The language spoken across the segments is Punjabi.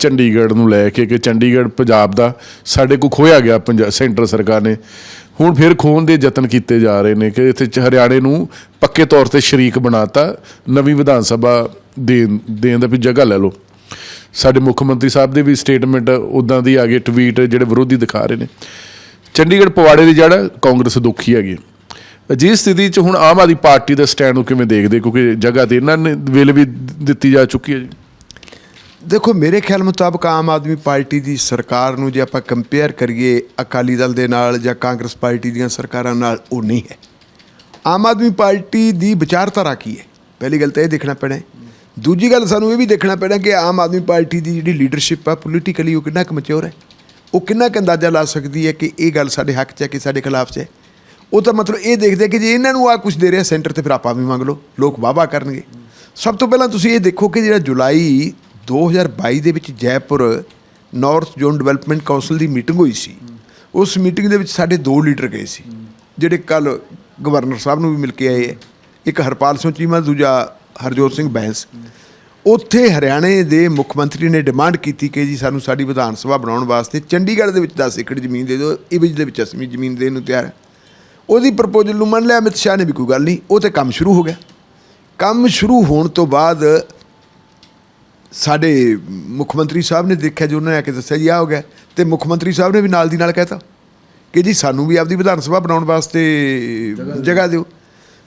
ਚੰਡੀਗੜ੍ਹ ਨੂੰ ਲੈ ਕੇ ਕਿ ਚੰਡੀਗੜ੍ਹ, ਪੰਜਾਬ ਦਾ ਸਾਡੇ ਕੋ ਖੋਇਆ ਗਿਆ ਪੰਜਾਬ ਸੈਂਟਰ ਸਰਕਾਰ ਨੇ। ਹੁਣ ਫਿਰ ਖੋਣ ਦੇ ਯਤਨ ਕੀਤੇ ਜਾ ਰਹੇ ਨੇ ਕਿ ਇੱਥੇ ਹਰਿਆਣੇ ਨੂੰ ਪੱਕੇ ਤੌਰ ਤੇ ਸ਼ਰੀਕ ਬਣਾਤਾ, ਨਵੀਂ ਵਿਧਾਨ ਸਭਾ ਦੇਣ ਦੇਣ ਦਾ ਵੀ ਜਗ੍ਹਾ ਲੈ ਲਓ। ਸਾਡੇ ਮੁੱਖ ਮੰਤਰੀ ਸਾਹਿਬ ਦੇ ਵੀ ਸਟੇਟਮੈਂਟ ਉਦਾਂ ਦੀ ਆ ਗਈ ਟਵੀਟ ਜਿਹੜੇ ਵਿਰੋਧੀ ਦਿਖਾ ਰਹੇ ਨੇ। ਚੰਡੀਗੜ੍ਹ ਪਵਾੜੇ ਦੀ ਜੜ, ਕਾਂਗਰਸ ਦੁਖੀ ਹੈਗੀ। ਅਜਿਹੀ ਸਥਿਤੀ 'ਚ ਹੁਣ ਆਮ ਆਦਮੀ ਪਾਰਟੀ ਦਾ ਸਟੈਂਡ ਨੂੰ ਕਿਵੇਂ ਦੇਖਦੇ? ਕਿਉਂਕਿ ਜਗ੍ਹਾ ਤੇ ਇਹਨਾਂ ਨੇ ਵੇਲੇ ਵੀ ਦਿੱਤੀ ਜਾ ਚੁੱਕੀ ਹੈ ਜੀ। ਦੇਖੋ, ਮੇਰੇ ਖਿਆਲ ਮੁਤਾਬਕ ਆਮ ਆਦਮੀ ਪਾਰਟੀ ਦੀ ਸਰਕਾਰ ਨੂੰ ਜੇ ਆਪਾਂ ਕੰਪੇਅਰ ਕਰੀਏ ਅਕਾਲੀ ਦਲ ਦੇ ਨਾਲ ਜਾਂ ਕਾਂਗਰਸ ਪਾਰਟੀ ਦੀਆਂ ਸਰਕਾਰਾਂ ਨਾਲ, ਉਹ ਨਹੀਂ ਹੈ। ਆਮ ਆਦਮੀ ਪਾਰਟੀ ਦੀ ਵਿਚਾਰਧਾਰਾ ਕੀ ਹੈ? ਪਹਿਲੀ ਗੱਲ ਤਾਂ ਇਹ ਦੇਖਣਾ ਪੈਣਾ ਦੂਜੀ ਗੱਲ, ਸਾਨੂੰ ਇਹ ਵੀ ਦੇਖਣਾ ਪੈਣਾ ਕਿ ਆਮ ਆਦਮੀ ਪਾਰਟੀ ਦੀ ਜਿਹੜੀ ਲੀਡਰਸ਼ਿਪ ਆ ਪੋਲੀਟੀਕਲੀ ਉਹ ਕਿੰਨਾ ਕੁ ਮੈਚੁਰ ਹੈ? ਉਹ ਕਿੰਨਾ ਕੁ ਅੰਦਾਜ਼ਾ ਲਾ ਸਕਦੀ ਹੈ ਕਿ ਇਹ ਗੱਲ ਸਾਡੇ ਹੱਕ 'ਚ ਹੈ ਕਿ ਸਾਡੇ ਖਿਲਾਫ 'ਚ ਹੈ? ਉਹ ਤਾਂ ਮਤਲਬ ਇਹ ਦੇਖਦੇ ਕਿ ਜੇ ਇਹਨਾਂ ਨੂੰ ਆ ਕੁਝ ਦੇ ਰਿਹਾ, ਸੈਂਟਰ ਤੇ ਫਿਰ ਆਪਾਂ ਵੀ ਮੰਗ ਲਓ, ਲੋਕ ਵਾਹਵਾ ਕਰਨਗੇ। ਸਭ ਤੋਂ ਪਹਿਲਾਂ ਤੁਸੀਂ ਇਹ ਦੇਖੋ ਕਿ ਜਿਹੜਾ ਜੁਲਾਈ 2022 ਦੇ ਵਿੱਚ Jaipur north zone development council ਦੀ ਮੀਟਿੰਗ ਹੋਈ ਸੀ। ਉਸ ਮੀਟਿੰਗ ਦੇ ਵਿੱਚ ਸਾਡੇ ਦੋ ਲੀਡਰ ਗਏ ਸੀ, ਜਿਹੜੇ ਕੱਲ ਗਵਰਨਰ ਸਾਹਿਬ ਨੂੰ ਵੀ ਮਿਲ ਕੇ ਆਏ ਹੈ ਇੱਕ ਹਰਪਾਲ ਸਿੰਘ ਚੀਮਾ, ਦੂਜਾ ਹਰਜੋਤ ਸਿੰਘ ਬੈਂਸ। ਉੱਥੇ ਹਰਿਆਣੇ ਦੇ ਮੁੱਖ ਮੰਤਰੀ ਨੇ ਡਿਮਾਂਡ ਕੀਤੀ ਕਿ ਜੀ ਸਾਨੂੰ ਸਾਡੀ ਵਿਧਾਨ ਸਭਾ ਬਣਾਉਣ ਵਾਸਤੇ ਚੰਡੀਗੜ੍ਹ ਦੇ ਵਿੱਚ 10 ਏਕੜ ਜ਼ਮੀਨ ਦੇ ਦਿਓ, ਇਹ ਵਿੱਚ ਦੇ ਵਿੱਚ ਅਸੀਂ ਜ਼ਮੀਨ ਦੇਣ ਨੂੰ ਤਿਆਰ ਹੈ। ਉਹਦੀ ਪ੍ਰਪੋਜ਼ਲ ਨੂੰ ਮੰਨ ਲਿਆ ਅਮਿਤ ਸ਼ਾਹ ਨੇ ਵੀ ਕੋਈ ਗੱਲ ਨਹੀਂ, ਉਹ ਤੇ ਕੰਮ ਸ਼ੁਰੂ ਹੋ ਗਿਆ। ਕੰਮ ਸ਼ੁਰੂ ਹੋਣ ਤੋਂ ਬਾਅਦ ਸਾਡੇ ਮੁੱਖ ਮੰਤਰੀ ਸਾਹਿਬ ਨੇ ਦੇਖਿਆ ਜੋ ਉਹਨਾਂ ਨੇ ਆ ਕੇ ਦੱਸਿਆ ਜੀ ਆ ਹੋ ਗਿਆ। ਤੇ ਮੁੱਖ ਮੰਤਰੀ ਸਾਹਿਬ ਨੇ ਵੀ ਨਾਲ ਦੀ ਨਾਲ ਕਹਿਤਾ ਕਿ ਜੀ, ਸਾਨੂੰ ਵੀ ਆਪਦੀ ਵਿਧਾਨ ਸਭਾ ਬਣਾਉਣ ਵਾਸਤੇ ਜਗ੍ਹਾ ਦਿਓ।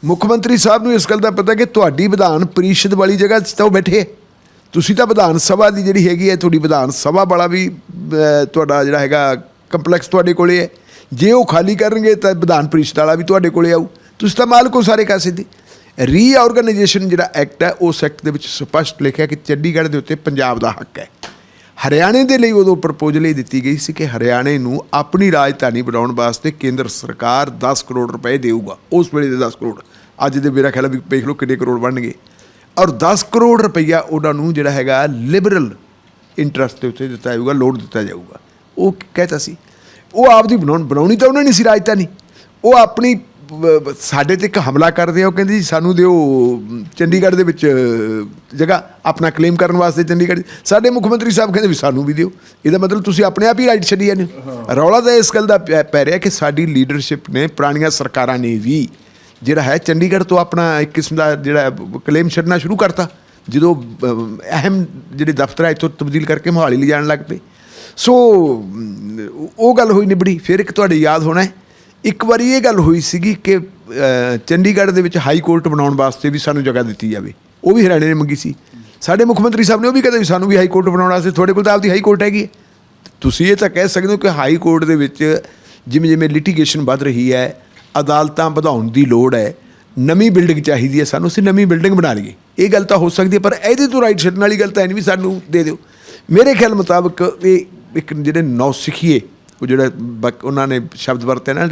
ਮੁੱਖ ਮੰਤਰੀ ਸਾਹਿਬ ਨੂੰ ਇਸ ਗੱਲ ਦਾ ਪਤਾ ਕਿ ਤੁਹਾਡੀ ਵਿਧਾਨ ਪਰਿਸ਼ਦ ਵਾਲੀ ਜਗ੍ਹਾ 'ਚ ਤਾਂ ਉਹ ਬੈਠੇ ਹੈ। ਤੁਸੀਂ ਤਾਂ ਵਿਧਾਨ ਸਭਾ ਦੀ ਜਿਹੜੀ ਹੈਗੀ ਹੈ, ਤੁਹਾਡੀ ਵਿਧਾਨ ਸਭਾ ਵਾਲਾ ਵੀ ਤੁਹਾਡਾ ਜਿਹੜਾ ਹੈਗਾ ਕੰਪਲੈਕਸ ਤੁਹਾਡੇ ਕੋਲੇ ਹੈ। ਜੇ ਉਹ ਖਾਲੀ ਕਰਨਗੇ ਤਾਂ ਵਿਧਾਨ ਪਰਿਸ਼ਦ ਵਾਲਾ ਵੀ ਤੁਹਾਡੇ ਕੋਲੇ ਆਊ। ਤੁਸੀਂ ਤਾਂ ਮਾਲਕ ਹੋ ਸਾਰੇ ਕਾਸੇ ਦੀ। ਰੀਆਰਗੇਨਾਈਜੇਸ਼ਨ ਜਿਹੜਾ ਐਕਟ ਹੈ, ਉਸ ਐਕਟ ਦੇ ਵਿੱਚ ਸਪਸ਼ਟ ਲਿਖਿਆ ਕਿ ਚੰਡੀਗੜ੍ਹ ਦੇ ਉੱਤੇ ਪੰਜਾਬ ਦਾ ਹੱਕ ਹੈ। ਹਰਿਆਣੇ ਦੇ ਲਈ ਉਦੋਂ ਪ੍ਰਪੋਜ਼ਲ ਇਹ ਦਿੱਤੀ ਗਈ ਸੀ ਕਿ ਹਰਿਆਣੇ ਨੂੰ ਆਪਣੀ ਰਾਜਧਾਨੀ ਬਣਾਉਣ ਵਾਸਤੇ ਕੇਂਦਰ ਸਰਕਾਰ 10 ਕਰੋੜ ਰੁਪਏ ਦੇਊਗਾ। ਉਸ ਵੇਲੇ ਦੇ 10 ਕਰੋੜ। ਅੱਜ ਦੇ ਮੇਰਾ ਖਿਆਲ ਵੀ ਵੇਖ ਲਓ ਕਿੰਨੇ ਕਰੋੜ ਬਣਨਗੇ। ਔਰ 10 ਕਰੋੜ ਰੁਪਈਆ ਉਹਨਾਂ ਨੂੰ ਜਿਹੜਾ ਹੈਗਾ ਲਿਬਰਲ ਇੰਟਰਸਟ ਦੇ ਉੱਤੇ ਦਿੱਤਾ ਜਾਊਗਾ ਲੋਡ ਦਿੱਤਾ ਜਾਊਗਾ। ਉਹ ਕਹਿਤਾ ਸੀ। ਉਹ ਆਪਦੀ ਬਣਾਉਣ ਬਣਾਉਣੀ ਤਾਂ ਉਹਨਾਂ ਨੇ ਸੀ ਰਾਜਧਾਨੀ। ਉਹ ਆਪਣੀ ਸਾਡੇ ਤੇ ਇੱਕ ਹਮਲਾ ਕਰਦੇ ਆ ਉਹ ਕਹਿੰਦੇ ਜੀ ਸਾਨੂੰ ਦਿਓ ਚੰਡੀਗੜ੍ਹ ਦੇ ਵਿੱਚ ਜਗ੍ਹਾ ਆਪਣਾ ਕਲੇਮ ਕਰਨ ਵਾਸਤੇ ਚੰਡੀਗੜ੍ਹ। ਸਾਡੇ ਮੁੱਖ ਮੰਤਰੀ ਸਾਹਿਬ ਕਹਿੰਦੇ ਵੀ ਸਾਨੂੰ ਵੀ ਦਿਓ। ਇਹਦਾ ਮਤਲਬ ਤੁਸੀਂ ਆਪਣੇ ਆਪ ਹੀ ਰਾਈਟ ਛੱਡੀ ਜਾਂਦੇ ਰੌਲਾ ਤਾਂ ਇਸ ਗੱਲ ਦਾ ਪੈ ਰਿਹਾ ਕਿ ਸਾਡੀ ਲੀਡਰਸ਼ਿਪ ਨੇ ਪੁਰਾਣੀਆਂ ਸਰਕਾਰਾਂ ਨੇ ਵੀ ਜਿਹੜਾ ਹੈ ਚੰਡੀਗੜ੍ਹ ਤੋਂ ਆਪਣਾ ਇੱਕ ਕਿਸਮ ਦਾ ਜਿਹੜਾ ਕਲੇਮ ਛੱਡਣਾ ਸ਼ੁਰੂ ਕਰਤਾ। ਜਦੋਂ ਅਹਿਮ ਜਿਹੜੇ ਦਫ਼ਤਰ ਹੈ ਇੱਥੋਂ ਤਬਦੀਲ ਕਰਕੇ ਮੋਹਾਲੀ ਲਿਜਾਣ ਲੱਗ ਪਏ। ਸੋ ਉਹ ਗੱਲ ਹੋਈ ਨਿਬੜੀ। ਫਿਰ ਇੱਕ ਤੁਹਾਡੇ ਯਾਦ ਹੋਣਾ ਹੈ। ਇੱਕ ਵਾਰੀ ਇਹ ਗੱਲ ਹੋਈ ਸੀਗੀ ਕਿ ਚੰਡੀਗੜ੍ਹ ਦੇ ਵਿੱਚ ਹਾਈ ਕੋਰਟ ਬਣਾਉਣ ਵਾਸਤੇ ਵੀ ਸਾਨੂੰ ਜਗ੍ਹਾ ਦਿੱਤੀ ਜਾਵੇ। ਉਹ ਵੀ ਹਰਿਆਣੇ ਨੇ ਮੰਗੀ ਸੀ। ਸਾਡੇ ਮੁੱਖ ਮੰਤਰੀ ਸਾਹਿਬ ਨੇ ਉਹ ਵੀ ਕਹਿੰਦੇ ਵੀ ਸਾਨੂੰ ਵੀ ਹਾਈ ਕੋਰਟ ਬਣਾਉਣ ਵਾਸਤੇ, ਤੁਹਾਡੇ ਕੋਲ ਤਾਂ ਆਪਦੀ ਹਾਈ ਕੋਰਟ ਹੈਗੀ ਹੈ। ਤੁਸੀਂ ਇਹ ਤਾਂ ਕਹਿ ਸਕਦੇ ਹੋ ਕਿ ਹਾਈ ਕੋਰਟ ਦੇ ਵਿੱਚ ਜਿਵੇਂ ਜਿਵੇਂ ਲਿਟੀਗੇਸ਼ਨ ਵੱਧ ਰਹੀ ਹੈ, ਅਦਾਲਤਾਂ ਵਧਾਉਣ ਦੀ ਲੋੜ ਹੈ, ਨਵੀਂ ਬਿਲਡਿੰਗ ਚਾਹੀਦੀ ਹੈ ਸਾਨੂੰ, ਅਸੀਂ ਨਵੀਂ ਬਿਲਡਿੰਗ ਬਣਾ ਲਈਏ। ਇਹ ਗੱਲ ਤਾਂ ਹੋ ਸਕਦੀ ਹੈ, ਪਰ ਇਹਦੇ ਤੋਂ ਰਾਈਟ ਛੱਡਣ ਵਾਲੀ ਗੱਲ ਤਾਂ ਹੈ ਨਹੀਂ ਵੀ ਸਾਨੂੰ ਦੇ ਦਿਓ। ਮੇਰੇ ਖਿਆਲ ਮੁਤਾਬਕ ਇਹ ਇੱਕ ਜਿਹੜੇ ਨੌ ਸਿੱਖੀਏ ਉਹ ਜਿਹੜਾ ਬਕ- ਉਹਨਾਂ ਨੇ ਸ਼ਬਦ ਵਰਤਿਆ ਨਾ,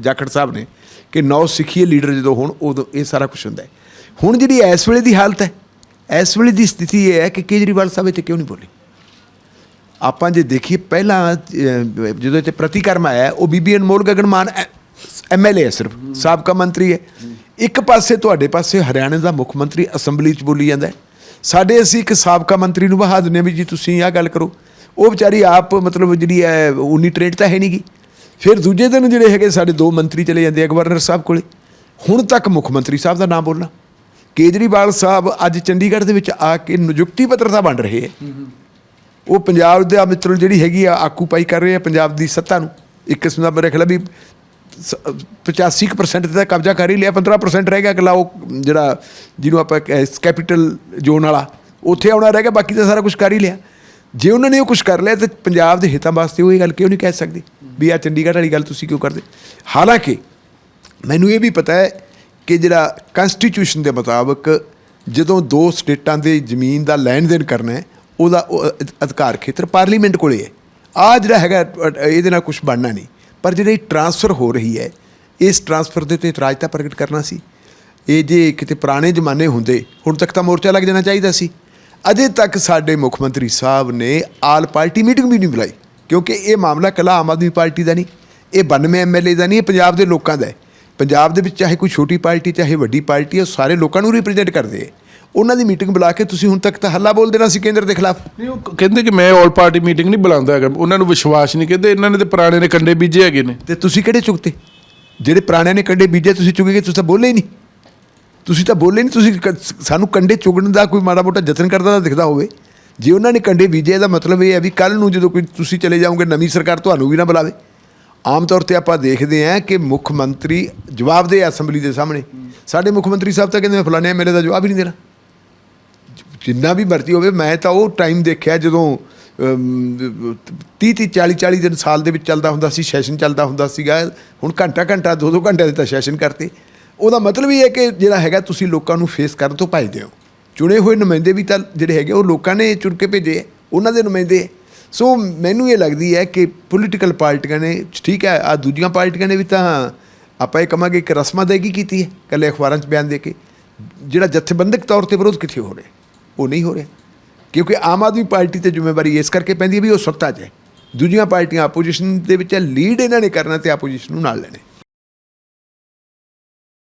ਜਾਖੜ ਸਾਹਿਬ ਨੇ, ਕਿ ਨੌ ਸਿੱਖੀਏ ਲੀਡਰ ਜਦੋਂ ਹੋਣ, ਉਦੋਂ ਇਹ ਸਾਰਾ ਕੁਝ ਹੁੰਦਾ ਹੈ। ਹੁਣ ਜਿਹੜੀ ਇਸ ਵੇਲੇ ਦੀ ਹਾਲਤ ਹੈ, ਇਸ ਵੇਲੇ ਦੀ ਸਥਿਤੀ ਇਹ ਹੈ ਕਿ ਕੇਜਰੀਵਾਲ ਸਾਹਿਬ ਇੱਥੇ ਕਿਉਂ ਨਹੀਂ ਬੋਲੇ? ਆਪਾਂ ਜੇ ਦੇਖੀਏ ਪਹਿਲਾਂ ਜਦੋਂ ਇੱਥੇ ਪ੍ਰਤੀਕਰਮ ਆਇਆ, ਉਹ ਬੀਬੀ ਅਨਮੋਲ ਗਗਨ ਮਾਨ ਐਮਐਲਏ ਹੈ ਸਿਰਫ, ਸਾਬਕਾ ਮੰਤਰੀ ਹੈ। ਇੱਕ ਪਾਸੇ ਤੁਹਾਡੇ ਪਾਸੇ ਹਰਿਆਣਾ ਦਾ ਮੁੱਖ ਮੰਤਰੀ ਅਸੈਂਬਲੀ 'ਚ ਬੋਲੀ ਜਾਂਦਾ ਸਾਡੇ ਅਸੀਂ ਇੱਕ ਸਾਬਕਾ ਮੰਤਰੀ ਨੂੰ ਬਹਾ ਦਿੰਦੇ ਹਾਂ ਵੀ ਜੀ, ਤੁਸੀਂ ਆਹ ਗੱਲ ਕਰੋ। ਉਹ ਵਿਚਾਰੀ ਆਪ ਮਤਲਬ ਜਿਹੜੀ ਹੈ ਉਨੀ ਟ੍ਰੇਡ ਤਾਂ ਹੈ ਨਹੀਂਗੀ ਫਿਰ ਦੂਜੇ ਦਿਨ ਜਿਹੜੇ ਹੈਗੇ ਸਾਡੇ ਦੋ ਮੰਤਰੀ ਚਲੇ ਜਾਂਦੇ ਆ ਗਵਰਨਰ ਸਾਹਿਬ ਕੋਲੇ। ਹੁਣ ਤੱਕ ਮੁੱਖ ਮੰਤਰੀ ਸਾਹਿਬ ਦਾ ਨਾਮ ਬੋਲਣਾ। ਕੇਜਰੀਵਾਲ ਸਾਹਿਬ ਅੱਜ ਚੰਡੀਗੜ੍ਹ ਦੇ ਵਿੱਚ ਆ ਕੇ ਨਿਯੁਕਤੀ ਪੱਤਰਤਾ ਵੰਡ ਰਹੇ ਹੈ ਉਹ ਪੰਜਾਬ ਦੇ ਮਿੱਤਰ ਜਿਹੜੀ ਹੈਗੀ ਆ ਆਕੂਪਾਈ ਕਰ ਰਹੇ ਆ ਪੰਜਾਬ ਦੀ ਸੱਤਾ ਨੂੰ। ਇੱਕ ਕਿਸਮ ਦਾ ਮੇਰੇ ਖਿਆਲ ਆ ਵੀ ਸ- 85% ਤੇ ਤਾਂ ਕਬਜ਼ਾ ਕਰ ਹੀ ਲਿਆ 15% ਰਹਿ ਗਿਆ ਅਗਲਾ ਉਹ ਜਿਹੜਾ ਜਿਹਨੂੰ ਆਪਾਂ ਕੈਪੀਟਲ ਜ਼ੋਨ ਵਾਲਾ। ਉੱਥੇ ਆਉਣਾ ਰਹਿ ਗਿਆ ਬਾਕੀ ਤਾਂ ਸਾਰਾ ਕੁਝ ਕਰ ਹੀ ਲਿਆ। ਜੇ ਉਹਨਾਂ ਨੇ ਉਹ ਕੁਝ ਕਰ ਲਿਆ ਤੇ ਪੰਜਾਬ ਦੇ ਹਿੱਤਾਂ ਵਾਸਤੇ ਉਹ ਇਹ ਗੱਲ ਕਿਉਂ ਨਹੀਂ ਕਹਿ ਸਕਦੇ? ਵੀ ਆ ਚੰਡੀਗੜ੍ਹ ਵਾਲੀ ਗੱਲ ਤੁਸੀਂ ਕਿਉਂ ਕਰਦੇ? ਹਾਲਾਂਕਿ ਮੈਨੂੰ ਇਹ ਵੀ ਪਤਾ ਹੈ ਕਿ ਜਿਹੜਾ ਕਨਸਟੀਟਿਊਸ਼ਨ ਦੇ ਮੁਤਾਬਕ ਜਦੋਂ ਦੋ ਸਟੇਟਾਂ ਦੇ ਜ਼ਮੀਨ ਦਾ ਲੈਣ ਦੇਣ ਕਰਨਾ ਹੈ, ਉਹਦਾ ਉਹ ਅਧਿਕਾਰ ਖੇਤਰ ਪਾਰਲੀਮੈਂਟ ਕੋਲੇ ਹੈ। ਆ ਜਿਹੜਾ ਹੈਗਾ ਇਹਦੇ ਨਾਲ ਕੁਝ ਬਣਨਾ ਨਹੀਂ। ਪਰ ਜਿਹੜੀ ਟਰਾਂਸਫਰ ਹੋ ਰਹੀ ਹੈ, ਇਸ ਟਰਾਂਸਫਰ ਦੇ ਉੱਤੇ ਇਤਰਾਜ਼ਤਾ ਪ੍ਰਗਟ ਕਰਨਾ ਸੀ। ਇਹ ਜੇ ਕਿਤੇ ਪੁਰਾਣੇ ਜ਼ਮਾਨੇ ਹੁੰਦੇ, ਹੁਣ ਤੱਕ ਤਾਂ ਮੋਰਚਾ ਲੱਗ ਜਾਣਾ ਚਾਹੀਦਾ ਸੀ। ਅਜੇ ਤੱਕ ਸਾਡੇ ਮੁੱਖ ਮੰਤਰੀ ਸਾਹਿਬ ਨੇ ਆਲ ਪਾਰਟੀ ਮੀਟਿੰਗ ਵੀ ਨਹੀਂ ਬੁਲਾਈ ਕਿਉਂਕਿ ਇਹ ਮਾਮਲਾ ਕੱਲਾ ਆਮ ਆਦਮੀ ਪਾਰਟੀ ਦਾ ਨਹੀਂ ਇਹ 92 ਐਮਐਲਏ ਦਾ ਨਹੀਂ ਇਹ ਪੰਜਾਬ ਦੇ ਲੋਕਾਂ ਦਾ ਹੈ। ਪੰਜਾਬ ਦੇ ਵਿੱਚ ਚਾਹੇ ਕੋਈ ਛੋਟੀ ਪਾਰਟੀ ਚਾਹੇ ਵੱਡੀ ਪਾਰਟੀ ਹੈ ਸਾਰੇ ਲੋਕਾਂ ਨੂੰ ਰਿਪਰੈਜ਼ੈਂਟ ਕਰਦੇ ਹੈ। ਉਹਨਾਂ ਦੀ ਮੀਟਿੰਗ ਬੁਲਾ ਕੇ ਤੁਸੀਂ ਹੁਣ ਤੱਕ ਤਾਂ ਹੱਲਾ ਬੋਲ ਦੇਣਾ ਸੀ ਕੇਂਦਰ ਦੇ ਖਿਲਾਫ। ਨਹੀਂ ਉਹ ਕਹਿੰਦੇ ਕਿ ਮੈਂ ਆਲ ਪਾਰਟੀ ਮੀਟਿੰਗ ਨਹੀਂ ਬੁਲਾਉਂਦਾ ਹੈਗਾ ਉਹਨਾਂ ਨੂੰ ਵਿਸ਼ਵਾਸ ਨਹੀਂ ਕਹਿੰਦੇ ਇਹਨਾਂ ਨੇ ਤੇ ਪੁਰਾਣੇ ਨੇ ਕੰਡੇ ਬੀਜੇ ਹੈਗੇ ਨੇ। ਤੇ ਤੁਸੀਂ ਕਿਹੜੇ ਚੁਗਤੇ? ਜਿਹੜੇ ਪੁਰਾਣਿਆਂ ਨੇ ਕੰਡੇ ਬੀਜੇ ਤੁਸੀਂ ਚੁਗੇਗੇ ਤੁਸੀਂ ਤਾਂ ਬੋਲੇ ਹੀ ਨਹੀਂ। ਤੁਸੀਂ ਤਾਂ ਬੋਲੇ ਨਹੀਂ ਤੁਸੀਂ ਕ- ਸਾਨੂੰ ਕੰਡੇ ਚੁਗਣ ਦਾ ਕੋਈ ਮਾੜਾ ਮੋਟਾ ਯਤਨ ਕਰਦਾ ਤਾਂ ਦਿਖਦਾ ਹੋਵੇ। ਜੇ ਉਹਨਾਂ ਨੇ ਕੰਡੇ ਬੀਜੇ, ਇਹਦਾ ਮਤਲਬ ਇਹ ਹੈ ਵੀ ਕੱਲ ਨੂੰ ਜਦੋਂ ਕੋਈ ਤੁਸੀਂ ਚਲੇ ਜਾਓਗੇ, ਨਵੀਂ ਸਰਕਾਰ ਤੁਹਾਨੂੰ ਵੀ ਨਾ ਬੁਲਾਵੇ। ਆਮ ਤੌਰ ਤੇ ਆਪਾਂ ਦੇਖਦੇ ਹਾਂ ਕਿ ਮੁੱਖ ਮੰਤਰੀ ਜਵਾਬ ਦੇ ਅਸੈਂਬਲੀ ਦੇ ਸਾਹਮਣੇ। ਸਾਡੇ ਮੁੱਖ ਮੰਤਰੀ ਸਾਹਿਬ ਤਾਂ ਕਹਿੰਦੇ ਮੈਂ ਫਲਾਣੇ ਮੇਰੇ ਦਾ ਜਵਾਬ ਹੀ ਨਹੀਂ ਦੇਣਾ। ਜਿੰਨਾ ਵੀ ਮਰਜ਼ੀ ਹੋਵੇ, ਮੈਂ ਤਾਂ ਉਹ ਟਾਈਮ ਦੇਖਿਆ ਜਦੋਂ 30 ਤੀਹ 40 40 ਦਿਨ ਸਾਲ ਦੇ ਵਿੱਚ ਚੱਲਦਾ ਹੁੰਦਾ ਸੀ ਸੈਸ਼ਨ ਚੱਲਦਾ ਹੁੰਦਾ ਸੀਗਾ। ਹੁਣ ਘੰਟਾ ਘੰਟਾ, ਦੋ ਦੋ ਘੰਟੇ ਦੇ ਤਾਂ ਸੈਸ਼ਨ ਕਰਤੇ। ਉਹਦਾ ਮਤਲਬ ਇਹ ਹੈ ਕਿ ਜਿਹੜਾ ਹੈਗਾ ਤੁਸੀਂ ਲੋਕਾਂ ਨੂੰ ਫੇਸ ਕਰਨ ਤੋਂ ਭੱਜਦੇ ਹੋ। ਚੁਣੇ ਹੋਏ ਨੁਮਾਇੰਦੇ ਵੀ ਤਾਂ ਜਿਹੜੇ ਹੈਗੇ ਉਹ ਲੋਕਾਂ ਨੇ ਚੁਣ ਕੇ ਭੇਜੇ ਉਹਨਾਂ ਦੇ ਨੁਮਾਇੰਦੇ ਸੋ ਮੈਨੂੰ ਇਹ ਲੱਗਦੀ ਹੈ ਕਿ ਪੋਲੀਟੀਕਲ ਪਾਰਟੀਆਂ ਨੇ, ਠੀਕ ਹੈ ਆ ਦੂਜੀਆਂ ਪਾਰਟੀਆਂ ਨੇ ਵੀ ਤਾਂ ਆਪਾਂ ਇਹ ਕਹਾਂਗੇ ਕਿ ਰਸਮਾਂ ਅਦਾਇਗੀ ਕੀਤੀ ਹੈ, ਕੱਲੇ ਅਖਬਾਰਾਂ 'ਚ ਬਿਆਨ ਦੇ ਕੇ। ਜਿਹੜਾ ਜਥੇਬੰਦਕ ਤੌਰ ਤੇ ਵਿਰੋਧ ਕਿੱਥੇ ਹੋ ਰਿਹਾ, ਉਹ ਨਹੀਂ ਹੋ ਰਿਹਾ। ਕਿਉਂਕਿ ਆਮ ਆਦਮੀ ਪਾਰਟੀ ਤੇ ਜ਼ਿੰਮੇਵਾਰੀ ਇਸ ਕਰਕੇ ਪੈਂਦੀ ਹੈ ਵੀ ਉਹ ਸੱਤਾ 'ਚ ਹੈ। ਦੂਜੀਆਂ ਪਾਰਟੀਆਂ ਆਪੋਜੀਸ਼ਨ ਦੇ ਵਿੱਚ ਹੈ ਲੀਡ ਇਹਨਾਂ ਨੇ ਕਰਨਾ ਤੇ ਆਪੋਜੀਸ਼ਨ ਨੂੰ ਨਾਲ ਲੈਣੇ।